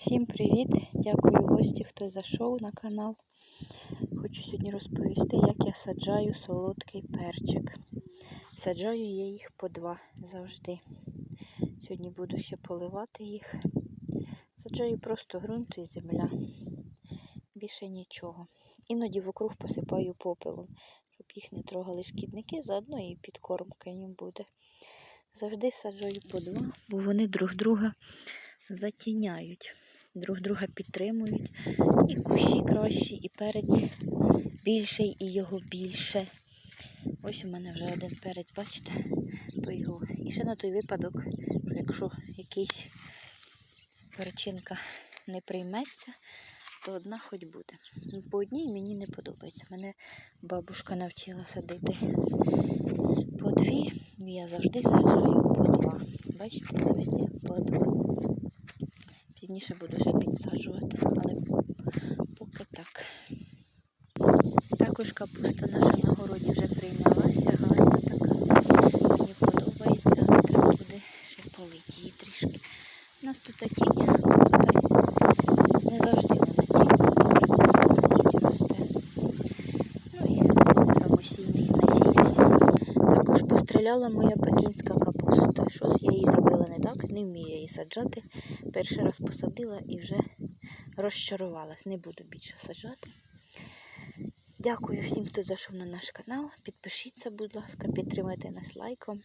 Всім привіт! Дякую гості, хто зайшов на канал. Хочу сьогодні розповісти, як я саджаю солодкий перчик. Саджаю я їх по два завжди. Сьогодні буду ще поливати їх. Саджаю просто ґрунт і земля. Більше нічого. Іноді вокруг посипаю попелом, щоб їх не трогали шкідники, заодно і підкормка їм буде. Завжди саджаю по два, бо вони друг друга затіняють, друг друга підтримують. І кущі кращі, і перець більший, і його більше. Ось у мене вже один перець, бачите? То його. І ще на той випадок, що якщо якийсь перчинка не прийметься, то одна хоч буде. Ну, По одній мені не подобається. Мене бабушка навчила садити по дві, я завжди саджаю по два. Бачите, завжди по два. Пізніше буду ще підсаджувати, але поки так. Також капуста наша на городі вже прийнялася, гарна така. Мені подобається, треба буде ще полити її трішки. У нас тут тінь, Постріляла моя пекінська капуста. Щось я її зробила не так, не вмію її саджати. Перший раз посадила і вже розчарувалась. Не буду більше саджати. Дякую всім, хто зайшов на наш канал. Підпишіться, будь ласка, підтримайте нас лайком.